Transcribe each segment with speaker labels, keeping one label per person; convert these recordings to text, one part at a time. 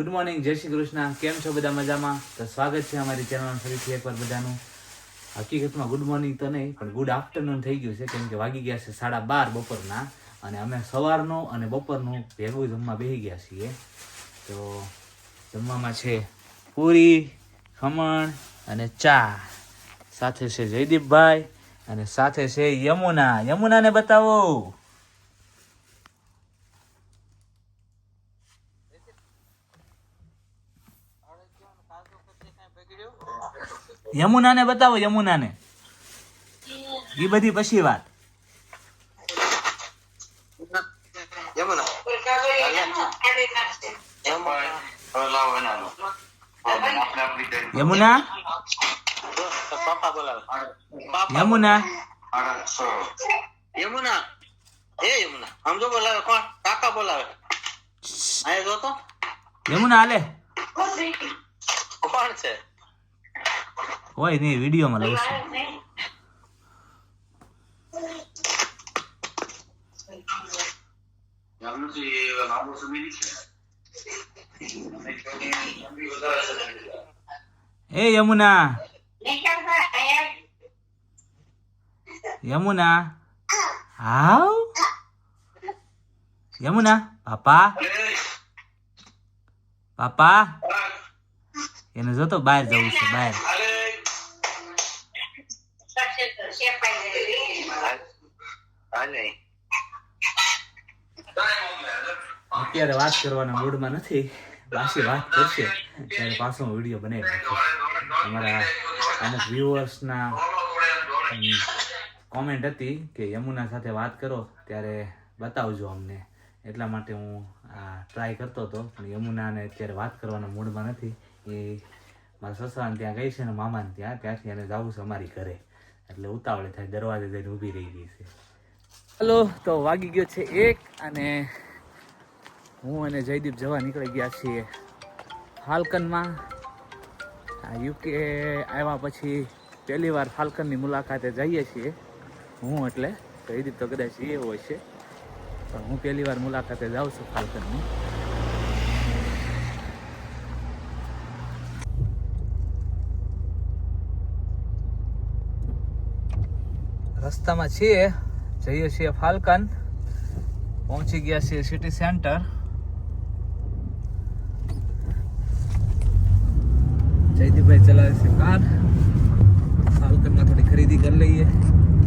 Speaker 1: Good morning જય શ્રી કૃષ્ણ. કેમ છો બધા મજામાં? તો સ્વાગત છે અમારી ચેનલ ફરીથી એકવાર બધાનું. હકીકતમાં ગુડ મોર્નિંગ તો નહીં, પણ ગુડ આફ્ટરનૂન થઈ ગયું છે, કેમ કે વાગી ગયા છે સાડા બાર બપોરના, અને અમે સવારનું અને બપોરનું ભેગું જમવા બેસી ગયા છીએ. તો જમવામાં છે પૂરી, ખમણ અને ચા. સાથે છે જયદીપભાઈ અને સાથે છે યમુના. યમુનાને બતાવો. યમુનાને બતાવો યમુનાને. એ બધી પછી વાત.
Speaker 2: યમુના.
Speaker 1: યમુના? યમુના?
Speaker 2: એ યમુના. સમજો બોલાવે કોણ? કાકા બોલાવે. અહીંયા જો તો
Speaker 1: યમુના હાલે.
Speaker 2: કોણ છે?
Speaker 1: હોય નહીં વિડીયોમાં લઉં છું એ યમુના. યમુના. હાવ યમુના પાપા પાપા એને જોતો બહાર જવું છે, બહાર. અત્યારે વાત કરવાના મૂડમાં નથી. પાછી વાત કરશે. ત્યારે પાછો વીડિયો બનાવી અમારા અમુક વ્યુઅર્સના કોમેન્ટ હતી કે યમુના સાથે વાત કરો, ત્યારે બતાવજો અમને. એટલા માટે હું આ ટ્રાય કરતો હતો. પણ યમુનાને અત્યારે વાત કરવાના મૂડમાં નથી. એ મારા સસરાને ત્યાં ગઈ છે ને મામાને ત્યાં. ત્યાંથી એને જવું છે અમારી ઘરે. એટલે ઉતાવળે થાય, દરવાજે જઈને ઊભી રહી ગઈ છે. હલો, તો વાગી ગયો છે એક અને હું અને જયદીપ જવા નીકળી ગયા છીએ ફાલ્કનમાં. યુકે આવ્યા પછી પહેલી વાર ફાલ્કનની મુલાકાતે જઈએ છીએ. હું એટલે, જયદીપ તો કદાચ એ હોય છે. પણ હું પહેલી વાર મુલાકાતે જાઉં છું ફાલ્કનની. રસ્તામાં છીએ. જઈએ છીએ ફાલ્કન. પહોંચી ગયા છીએ સિટી સેન્ટર જયદીપભાઈ ચલાવે છે કાર. ફાલ્કનમાં થોડી ખરીદી કરી લઈએ.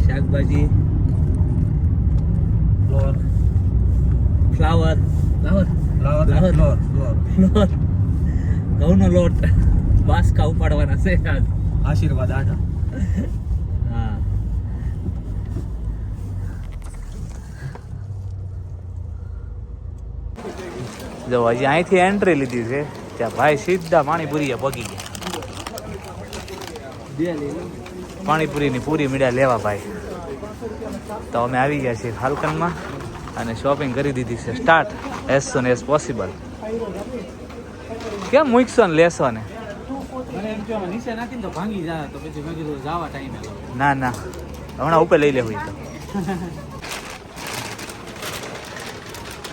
Speaker 1: શાકભાજી floor flower. Flower? Flower floor ઘઉંનો લોટ. બાસકા ઉપાડવાના છે આજ.
Speaker 2: આશીર્વાદ આટા
Speaker 1: હા જો હજી અહીંથી એન્ટ્રી લીધી છે. ત્યાં ભાઈ સીધા પાણીપુરીએ પગી ગયા. પાણીપુરીની પૂરી મીડા લેવા ભાઈ. તો અમે આવી ગયા છીએ ફાલ્કનમાં અને શોપિંગ કરી દીધી છે. Start as soon as possible કેમ મૂકશો ને લેશો ને?
Speaker 3: જવા
Speaker 1: ના ના. હમણાં ઉપર લઈ લેવું તો.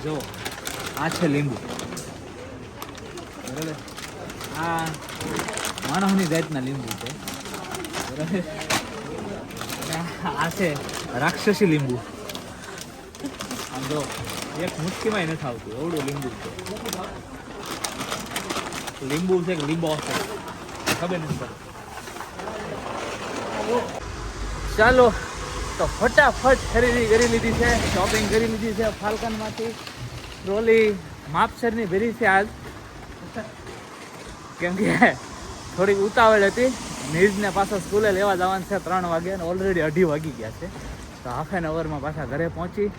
Speaker 1: જો આ છે લીંબુ. બરાબર? આ માણસની જાતના લીંબુ છે. આ છે રાક્ષસી લીંબુ. આમ જો, એક મુઠ્ઠીમાં નથી આવતું, એવડું લીંબુ છે. લીંબુ છે કે લીંબો છે? ખબર નથી ચાલો, તો ફટાફટ ખરીદી કરી લીધી છે શોપિંગ કરી લીધી છે ફાલ્કનમાંથી. ટ્રોલી માપસરની ભરી છે આજ. કેમ કે થોડીક ઉતાવળ હતી. નીજને પાછા સ્કૂલે લેવા જવાનું છે ત્રણ વાગે અને ઓલરેડી અઢી વાગી ગયા છે. તો હાફ એન અવરમાં પાછા ઘરે પહોંચી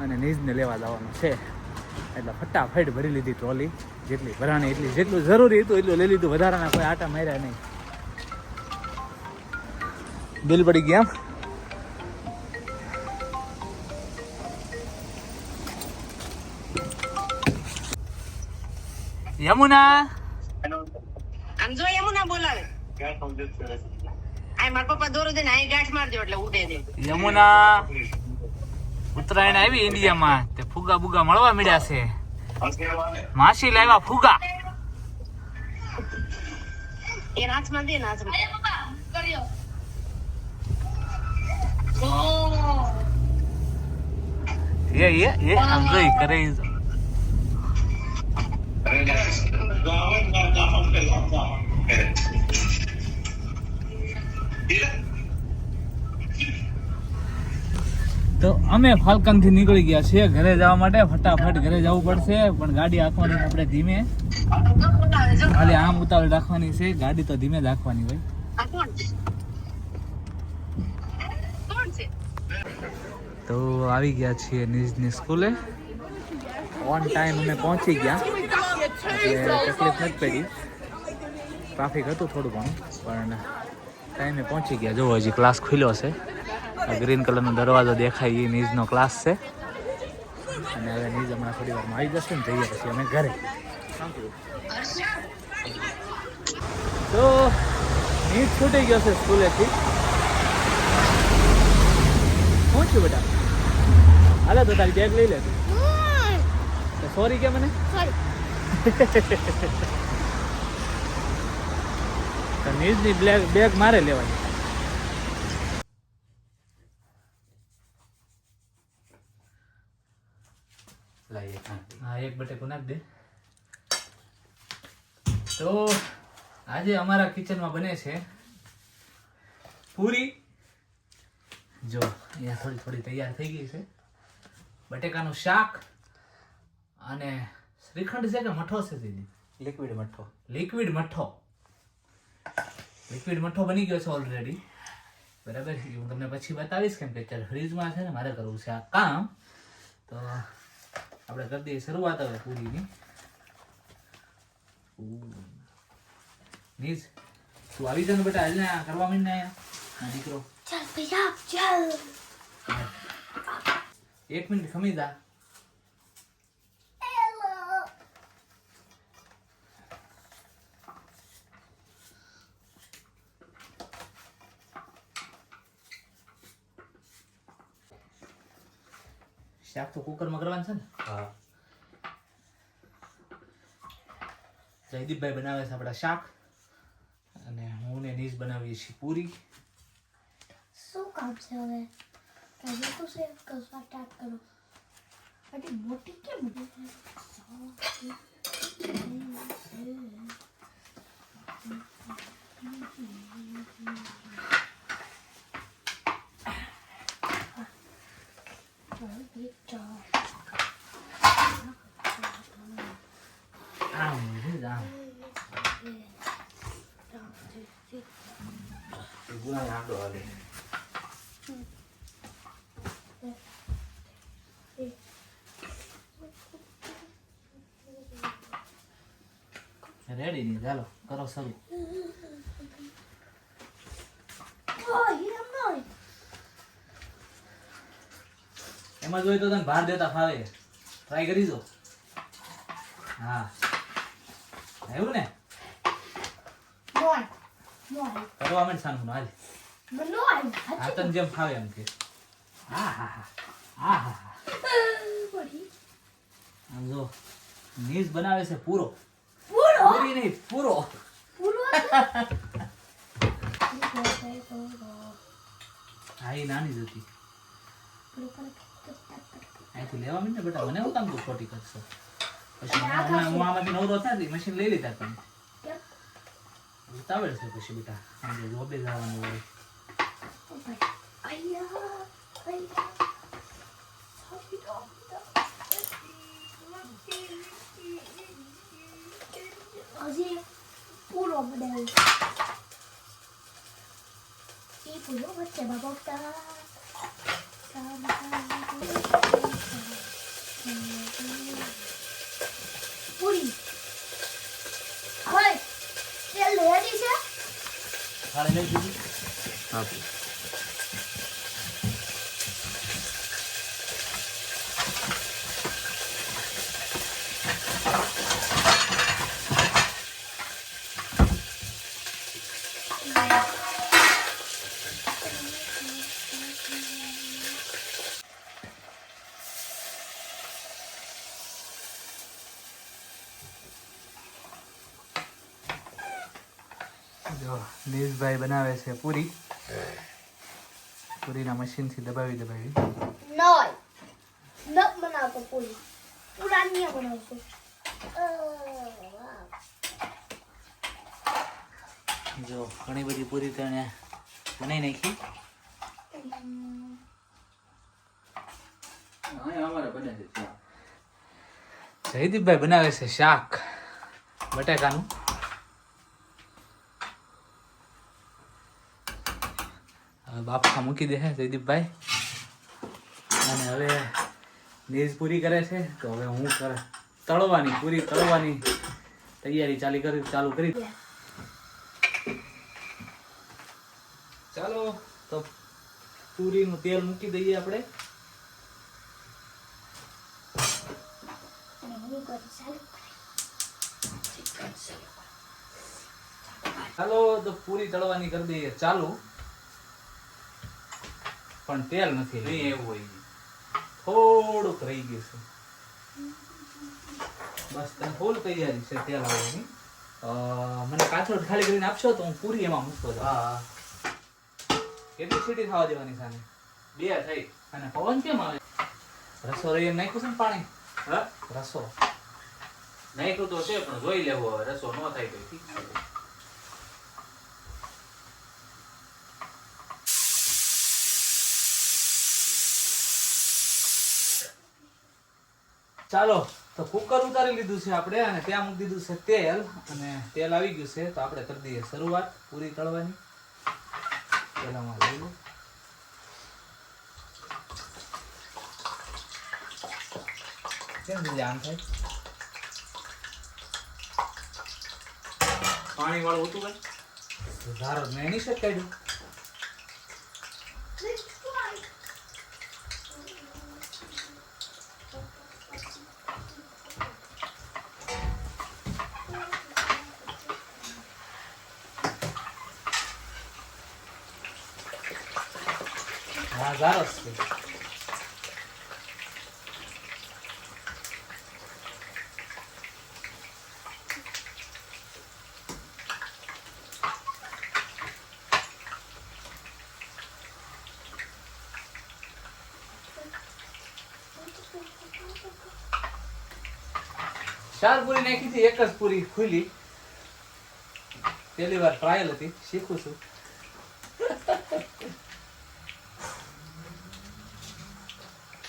Speaker 1: અને નીજને લેવા જવાનું છે. એટલે ફટાફટ ભરી લીધી ટ્રોલી. જેટલી ભરાણી એટલી જેટલું જરૂરી હતું એટલું લઈ લીધું. વધારાના કોઈ આટા માર્યા નહીં. બિલ પડી ગયા યમુના?
Speaker 4: આમ જો યમુના બોલાવે. આ મારા પપ્પા દોરો દે ને અહીં ગાંઠ મારજો એટલે ઉડે દે
Speaker 1: યમુના? ઉત્તરાયણ આવી ઇન્ડિયામાં. તે ફુગા બુગા મળવા મળ્યા છે. માસી લાવ્યા ફુગા.
Speaker 4: એ હાથમાં દે ને હાથમાં.
Speaker 1: એ એ એ આમ જોઈ કરે. તો અમે ફાલ્કનથી નીકળી ગયા છીએ ઘરે જવા માટે. ફટાફટ ઘરે જવું પડશે, પણ ગાડી રાખવાની આપણે ધીમે. ખાલી આમ ઉતાવળ રાખવાની છે, ગાડી તો ધીમે રાખવાની હોય. તો આવી ગયા છીએ નિજની સ્કૂલે. ઓન ટાઈમ અમે પહોંચી ગયા. તકલીફ નથી પડી. ટ્રાફિક હતું થોડું ઘણું, પણ ટાઈમે પહોંચી ગયા. જુઓ, હજી ક્લાસ ખુલ્યો છે. ગ્રીન કલરનો દરવાજો દેખાય, એ નીજનો ક્લાસ છે. અને હવે નિજ હમણાં થોડી વારમાં આવી જશે ને, જઈએ પછી અમે ઘરે. તો નીજ છૂટી ગયો છે સ્કૂલેથી. પહોંચ્યું બેટા હાલે તો તારી બેગ લઈ લે સોરી કે મને તો નિજની બ્લેક બેગ મારે લેવાની હા એક બટેકું નાખ દે તો આજે અમારા કિચનમાં બને છે પૂરી જો અહીંયા થોડી થોડી તૈયાર થઈ ગઈ છે બટેકાનું શાક અને શ્રીખંડ છે કે મઠો છે દીદી
Speaker 3: લિક્વિડ મઠ્ઠો
Speaker 1: લિક્વિડ મઠ્ઠો લિક્વિડ મઠ્ઠો બની ગયો છે ઓલરેડી બરાબર? છે હું તમને પછી બતાવીશ કેમ કે અત્યારે ફ્રીજમાં છે ને મારે કરવું છે આ કામ. તો આપણે કરી દઈએ શરૂઆત હવે પૂરીની. નીઝ તું આવી જા ને બેટા. હાલ ને આ કરવા માંડ ને ના દીકરો.
Speaker 5: ચાલ ભૈયા ચાલ.
Speaker 1: એક મિનિટ ખમી જા. શાક તો કુકરમાં કરવાનું છે ને?
Speaker 3: હા.
Speaker 1: જયદીપભાઈ બનાવે છે આપણા શાક. અને હું ને નીશ બનાવીએ છીએ પૂરી.
Speaker 5: શું કામ છે હવે? પહેલા તો સેવ કરવા સ્ટાર્ટ કરો. અરે મોટી કેમ
Speaker 1: આમ છે જ આમ ગુના આડો હાલે રેડી નહીં ચાલો કરો શરૂ એમાં જોઈ તો તને ભાર દેતા ફાવે. ટ્રાય કરી જો. હા. એવું ને?
Speaker 5: મોય મોય
Speaker 1: કરવા મને સાનું
Speaker 5: મનો આઈ
Speaker 1: આ તને જેમ ફાવે એમ કે. હા હા હા. હા હા હા. આમ જો નીઝ બનાવે છે પૂરો.
Speaker 5: પૂરો?
Speaker 1: પૂરી નહીં પૂરો.
Speaker 5: પૂરો
Speaker 1: હા એ નાની જ હતી. અહીંથી લેવા મને બેટા મને હું કામ તું ખોટી કરશો? પછી હું આમાંથી નવરો થાય મશીન લઈ લીધા તમે. ઉતાવળ છે પછી બેટા સાંજે જોબે જવાનું હોય.
Speaker 5: હજી પૂરો બધા એ પૂરો વચ્ચે બાબા પૂરી હવે તેલ રેડી છે?
Speaker 1: લઈ દીધી હા જો નીશભાઈ બનાવે છે પૂરી. પૂરીના મશીનથી દબાવી દબાવી.
Speaker 5: નોય. ન બનાવતો પૂરી. પૂરા નહીં બનાવતો.
Speaker 1: જો ઘણી બધી પૂરી તો એને બનાવી નાખી જયદીપભાઈ બનાવે છે શાક બટાકાનું. બાફા મૂકી દે છે જયદીપભાઈ. અને હવે નીજ પૂરી કરે છે, તો હવે હું કરે, તળવાની, પૂરી તળવાની તૈયારી ચાલી કરી, ચાલુ કરી. ચાલો, તો પૂરીનું તેલ મૂકી દઈએ આપણે.
Speaker 5: ચાલો,
Speaker 1: તો પૂરી તળવાની કરી દઈએ, ચાલુ. પણ તેલ નથી નહીં એવું હોય થોડુંક રહી ગયું છે. બસ તને ફૂલ તૈયારી છે તેલ આવવાની મને કાચોડ ખાલી કરીને આપશો તો હું પૂરી એમાં મૂકતો જાઉં. કેટલી સીટી થવા દેવાની સામે બે થઈ. અને પવન કેમ આવે? રસો રહી નાખ્યું છે ને પાણી?
Speaker 3: હા?
Speaker 1: રસો.
Speaker 3: નાખ્યું તો છે પણ જોઈ લેવો રસો ન થાય તો ઠીક છે.
Speaker 1: ચાલો, તો કુકર ઉતારી લીધું છે આપણે અને ત્યાં મૂકી દીધું છે તેલ અને તેલ આવી ગયું છે, તો આપણે કરી દઈએ શરૂઆત, પૂરી તળવાની. પેલામાં લઈ લો. કેમ દીદી આમ થાય?
Speaker 3: પાણી વાળું હતું કઈ
Speaker 1: ધારો, મેં એની શેક કાઢ્યું હા ધારો જ છે ચાર પૂરી નાખી હતી એક જ પૂરી ખુલી પહેલી વાર ટ્રાયલ હતી શીખું છું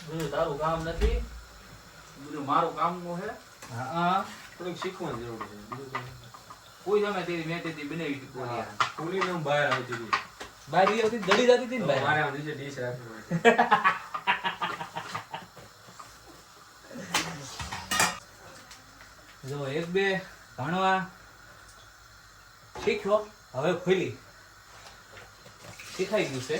Speaker 3: બધું તારું કામ નથી. બધું મારું કામનું છે.
Speaker 1: હા
Speaker 3: થોડુંક શીખવાની જરૂર છે. બીજું કંઈ
Speaker 1: તમે તેરી મેં તેથી બનાવી હતી
Speaker 3: બહાર આવતી હતી.
Speaker 1: બહાર હતી દડી જતી હતી ને બહાર.
Speaker 3: મારે આમ નીચે ડીશ રાખવી
Speaker 1: જો એક બે ભણવા શીખ્યો. હવે ખુલી. શીખાઈ ગયું છે.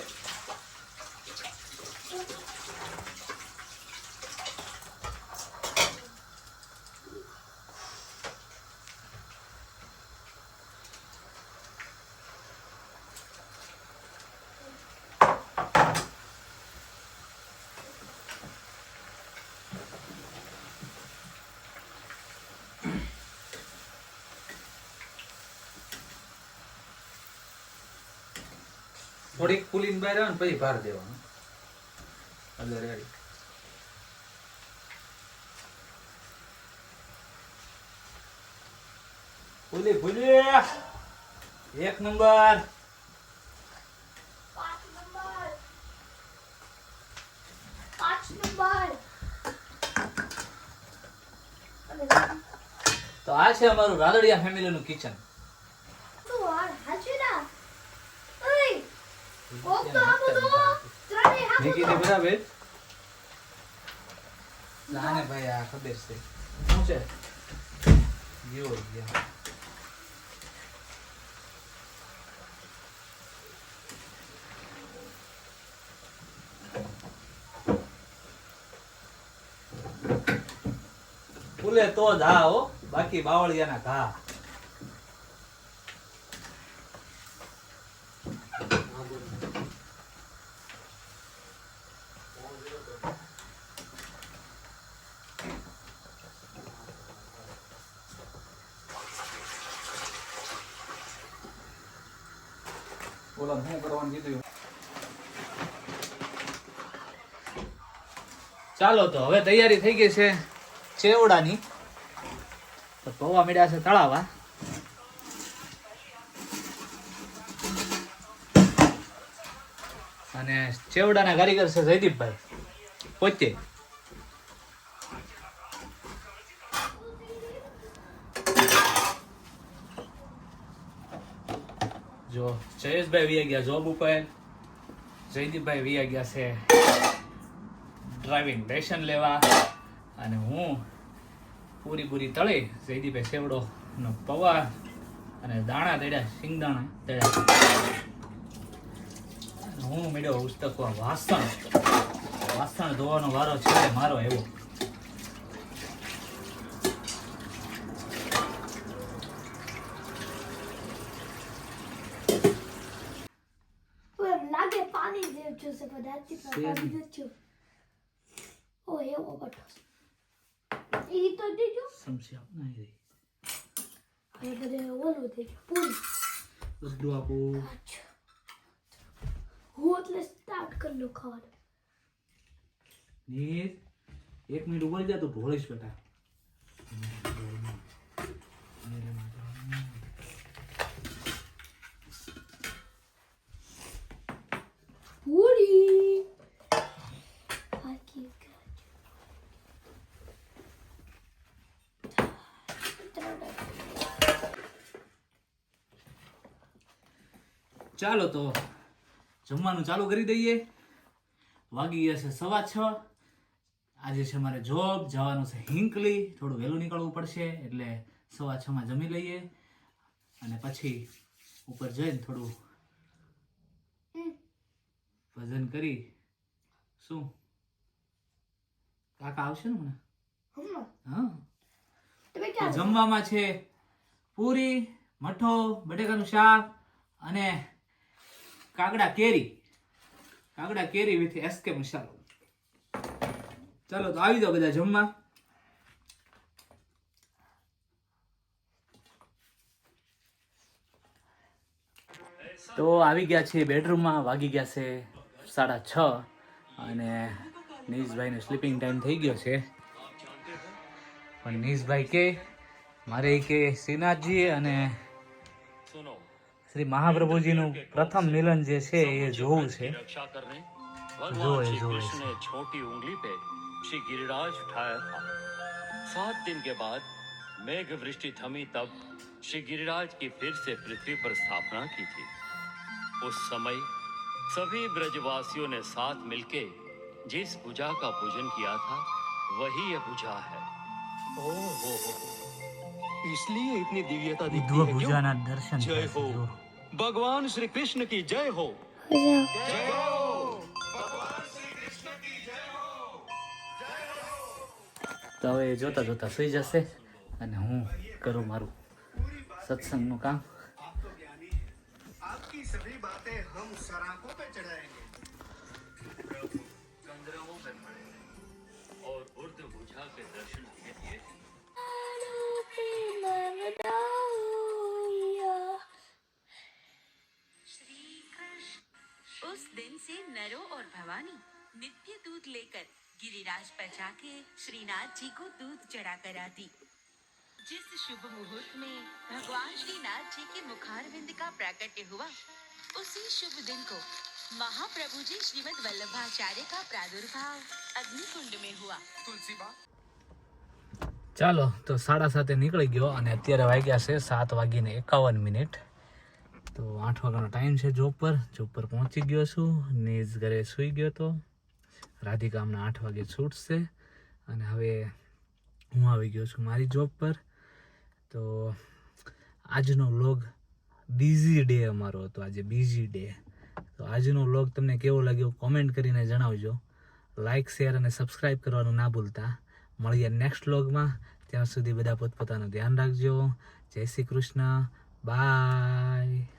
Speaker 3: થોડીક ફૂલીને બહાર આવે ને પછી ભાર દેવાનો. અંદર રેડી
Speaker 1: ફૂલી ખુલી એક નંબર. તો આ છે અમારું રાદડિયા ફેમિલી નું કિચન
Speaker 5: તું આ હાજરા ઓય
Speaker 3: બરાબર
Speaker 1: ભાઈ આ ખબર છે શું છે જીવો ગયા ફૂલે તો જ હા હો બાકી બાવળિયાના ઘા
Speaker 3: ઓલા શું કરવાનું કીધું
Speaker 1: ચાલો તો, હવે તૈયારી થઈ ગઈ છે ચેવડાની. તો પૌવા મીડા છે તળાવા અને ચેવડાના કારીગર છે જયદીપભાઈ. પોતે. જો જયેશભાઈ વી ગયા જોબ ઉપર. જયદીપભાઈ વી ગયા છે ડ્રાઇવિંગ લેશન લેવા. અને હું પૂરી પૂરી તળી જયદીપે સેવડો નો પવા અને દાણા દડ્યા સિંગદાણા દડ્યા હું મેળ્યો પુસ્તકો વાસણ. વાસણ ધોવાનો વારો છે મારો એવો
Speaker 5: તો એમ લાગે પાણી જેવું જોશે નથી ઓ એવો બટો ઈ તો દેજો
Speaker 1: સમસ્યા નહીં
Speaker 5: હવે બધે ઓલું દેજો પૂરી.
Speaker 1: બધું આપું.
Speaker 5: હું એટલે સ્ટાર્ટ કરી લો ખાવાનું.
Speaker 1: નીર એક મિનિટ ઉપર જા તો ભોળીશ બેટા
Speaker 5: પૂરી બાકી
Speaker 1: ચાલો તો જમવાનું ચાલુ કરી દઈએ. વાગી ગયા છે સવા છ. આજે છે મારે જોબ જવાનું છે હિંકલી. થોડું વહેલું નીકળવું પડશે એટલે સવા છ માં જમી લઈએ. અને પછી ઉપર જઈને થોડું ભજન કરી. શું? કાકા આવશે ને હમણાં? હા.
Speaker 5: ક્યાં
Speaker 1: જમવામાં છે પૂરી મઠો બટેકાનું શાક અને કાગડા કેરી. કાગડા કેરી વિથ એસકે મસાલો. ચાલો તો આવી જાઓ બધા જમવા. તો આવી ગયા છે બેડરૂમમાં, વાગી ગયા છે સાડા છ અને નીશભાઈને સ્લીપિંગ ટાઈમ થઈ ગયો છે. પણ નીશભાઈ કે, મારે કે શ્રીનાથજી અને શ્રી મહાપ્રભુજીનું પ્રથમ મિલન જે છે એ જોવું છે
Speaker 6: रक्षा करने
Speaker 1: जोए,
Speaker 6: भगवान श्री
Speaker 1: जोए
Speaker 6: कृष्ण ने छोटी उंगली पे श्री गिरिराज उठाया था सात दिन के बाद मेघ वृष्टि थमी तब श्री गिरिराज की फिर से पृथ्वी पर स्थापना की थी उस समय सभी ब्रजवासियों ने साथ मिलके जिस भुजा का पूजन किया था वही ये भुजा है ओहो इसलिए इतनी दिव्यता दिखती
Speaker 1: ઉદ્ધવ
Speaker 6: है क्यों?
Speaker 1: પૂજાના દર્શન
Speaker 6: जय
Speaker 1: થાય છે,
Speaker 6: हो
Speaker 1: જો.
Speaker 6: भगवान श्री कृष्ण की जय हो
Speaker 1: તો હવે એ જોતા જોતા સુઈ જશે અને હું કરું મારું સત્સંગનું કામ
Speaker 7: आपकी सभी बातें हम सराखों पे चढ़ाएंगे
Speaker 6: कंदराओं में पड़े और उर्द भुजा के दर्शन किए
Speaker 8: नित्य दूध लेकर गिरिराज पर जाके श्रीनाथ जी को दूध चढ़ा कर आती जिस शुभ मुहूर्त में भगवान श्रीनाथ जी के मुखारविंद का प्राकट्य हुआ उसी शुभ दिन को महाप्रभु जी श्रीमद वल्लभाचार्य का प्रादुर्भाव अग्निकुंड में हुआ
Speaker 7: तुलसी बा
Speaker 1: ચાલો તો સાડા સાતે નીકળી ગયો અને અત્યારે વાગ્યા છે સાત વાગીને એકાવન મિનિટ તો આઠ વાગ્યાનો ટાઈમ છે જોબ પર જોબ પર પહોંચી ગયો છું નીઝ ઘરે સૂઈ ગયો તો રાધિકા હમણાં આઠ વાગે છૂટશે. અને હવે હું આવી ગયો છું મારી જોબ પર. તો આજનો વ્લોગ બીઝી ડે અમારો હતો, આજે બીઝી ડે તો આજનો વ્લોગ તમને કેવો લાગ્યો કોમેન્ટ કરીને જણાવજો. લાઇક શેર અને સબસ્ક્રાઈબ કરવાનું ના ભૂલતા. મળીએ નેક્સ્ટ વ્લોગમાં ત્યાં સુધી બધા પોતપોતાનું ધ્યાન રાખજો. જય શ્રી કૃષ્ણ. બાય